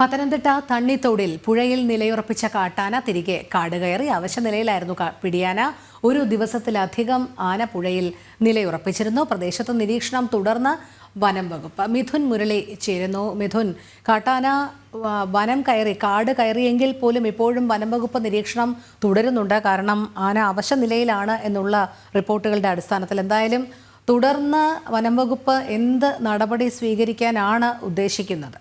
പത്തനംതിട്ട തണ്ണിത്തോടിൽ പുഴയിൽ നിലയുറപ്പിച്ച കാട്ടാന തിരികെ കാട് കയറി അവശ നിലയിലായിരുന്നു പിടിയാന. ഒരു ദിവസത്തിലധികം ആന പുഴയിൽ നിലയുറപ്പിച്ചിരുന്നു. പ്രദേശത്ത് നിരീക്ഷണം തുടർന്ന് വനം വകുപ്പ്. മിഥുൻ മുരളി ചേരുന്നു. മിഥുൻ കാട്ടാന വനം കയറി കാട് കയറിയെങ്കിൽ പോലും ഇപ്പോഴും വനം വകുപ്പ് നിരീക്ഷണം തുടരുന്നുണ്ട്. കാരണം ആന അവശ നിലയിലാണ് എന്നുള്ള റിപ്പോർട്ടുകളുടെ അടിസ്ഥാനത്തിൽ എന്തായാലും തുടർന്ന് വനം വകുപ്പ് എന്ത് നടപടി സ്വീകരിക്കാനാണ് ഉദ്ദേശിക്കുന്നത്?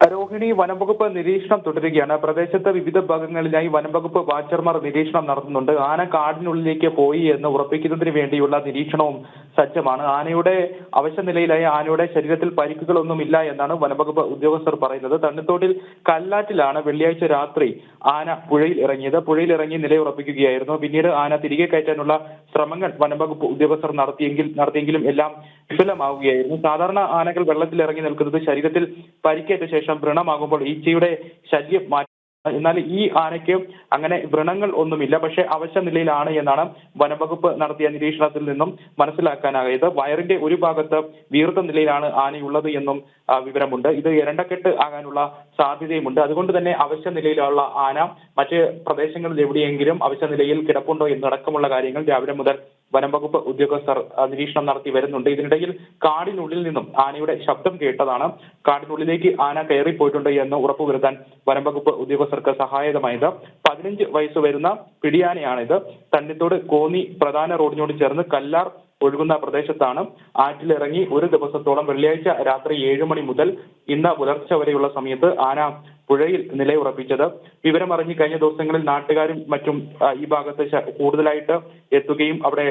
രോഹിണി വനംവകുപ്പ് നിരീക്ഷണം തുടരുകയാണ്. പ്രദേശത്ത് വിവിധ ഭാഗങ്ങളിലായി വനംവകുപ്പ് വാച്ചർമാർ നിരീക്ഷണം നടത്തുന്നുണ്ട്. ആന കാടിനുള്ളിലേക്ക് പോയി എന്ന് ഉറപ്പിക്കുന്നതിന് വേണ്ടിയുള്ള നിരീക്ഷണവും സജ്ജമാണ്. ആനയുടെ അവശനിലയിലായ ആനയുടെ ശരീരത്തിൽ പരിക്കുകളൊന്നുമില്ല എന്നാണ് വനംവകുപ്പ് ഉദ്യോഗസ്ഥർ പറയുന്നത്. തണ്ണിത്തോട്ടിൽ കല്ലാറ്റിലാണ് വെള്ളിയാഴ്ച രാത്രി ആന പുഴയിൽ ഇറങ്ങിയത്. പുഴയിൽ ഇറങ്ങി നിലയുറപ്പിക്കുകയായിരുന്നു പിന്നീട് ആന തിരികെ കയറ്റാനുള്ള ശ്രമങ്ങൾ വനംവകുപ്പ് ഉദ്യോഗസ്ഥർ നടത്തിയെങ്കിൽ നടത്തിയെങ്കിലും എല്ലാം വിഫലമാവുകയായിരുന്നു. സാധാരണ ആനകൾ വെള്ളത്തിൽ ഇറങ്ങി നിൽക്കുന്നത് ശരീരത്തിൽ പരിക്കേറ്റ ശേഷം വ്രണമാകുമ്പോൾ ഈച്ചയുടെ ശല്യം മാറ്റി. എന്നാൽ ഈ ആനയ്ക്ക് അങ്ങനെ വ്രണങ്ങൾ ഒന്നുമില്ല. പക്ഷെ അവശ നിലയിലാണ് എന്നാണ് വനംവകുപ്പ് നടത്തിയ നിരീക്ഷണത്തിൽ നിന്നും മനസ്സിലാക്കാനായത്. വയറിന്റെ ഒരു ഭാഗത്ത് വീർത്ത നിലയിലാണ് ആനയുള്ളത് എന്നും വിവരമുണ്ട്. ഇത് എരണ്ടക്കെട്ട് ആകാനുള്ള സാധ്യതയുമുണ്ട്. അതുകൊണ്ട് തന്നെ അവശ നിലയിലുള്ള ആന മറ്റ് പ്രദേശങ്ങളിൽ എവിടെയെങ്കിലും അവശ നിലയിൽ കിടപ്പുണ്ടോ എന്നടക്കമുള്ള കാര്യങ്ങൾ രാവിലെ മുതൽ വനം വകുപ്പ് ഉദ്യോഗസ്ഥർ നിരീക്ഷണം നടത്തി വരുന്നുണ്ട്. ഇതിനിടയിൽ കാടിനുള്ളിൽ നിന്നും ആനയുടെ ശബ്ദം കേട്ടതാണ്. കാടിനുള്ളിലേക്ക് ആന കയറിപ്പോയിട്ടുണ്ട് എന്ന് ഉറപ്പുവരുത്താൻ വനം വകുപ്പ് ഉദ്യോഗസ്ഥർക്ക് സഹായകമായത്. പതിനഞ്ച് വയസ്സ് വരുന്ന പിടിയാനയാണിത്. തണ്ണിത്തോട് കോന്നി പ്രധാന റോഡിനോട് ചേർന്ന് കല്ലാർ ഒഴുകുന്ന പ്രദേശത്താണ്. ആറ്റിലിറങ്ങി ഒരു ദിവസത്തോളം വെള്ളിയാഴ്ച രാത്രി ഏഴ് മണി മുതൽ ഇന്ന് പുലർച്ചെ വരെയുള്ള സമയത്ത് ആന പുഴയിൽ നിലയുറപ്പിച്ചത്. വിവരമറിഞ്ഞ് കഴിഞ്ഞ ദിവസങ്ങളിൽ നാട്ടുകാരും മറ്റും ഈ ഭാഗത്ത് കൂടുതലായിട്ട് എത്തുകയും അവിടെ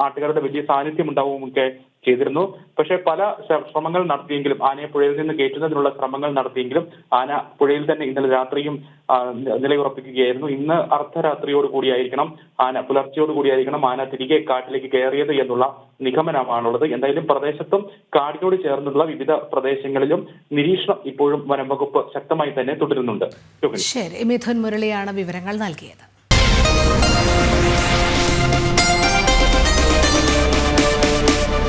നാട്ടുകാരുടെ വലിയ സാന്നിധ്യം ഉണ്ടാവുകയൊക്കെ ചെയ്തിരുന്നു. പക്ഷെ പല ശ്രമങ്ങൾ നടത്തിയെങ്കിലും ആനയെ പുഴയിൽ നിന്ന് കയറ്റുന്നതിനുള്ള ശ്രമങ്ങൾ നടത്തിയെങ്കിലും ആന പുഴയിൽ തന്നെ ഇന്നലെ രാത്രിയും നിലയുറപ്പിക്കുകയായിരുന്നു. ഇന്ന് അർദ്ധരാത്രിയോട് കൂടിയായിരിക്കണം ആന പുലർച്ചയോട് കൂടിയായിരിക്കണം ആന തിരികെ കാട്ടിലേക്ക് കയറിയത് എന്നുള്ള നിഗമനമാണുള്ളത്. എന്തായാലും പ്രദേശത്തും കാടിനോട് ചേർന്നുള്ള വിവിധ പ്രദേശങ്ങളിലും നിരീക്ഷണം ഇപ്പോഴും വനം വകുപ്പ് ശക്തമായി തന്നെ തുടരുന്നുണ്ട്. ശരി മിഥുൻ മുരളിയാണ് വിവരങ്ങൾ നൽകിയത്.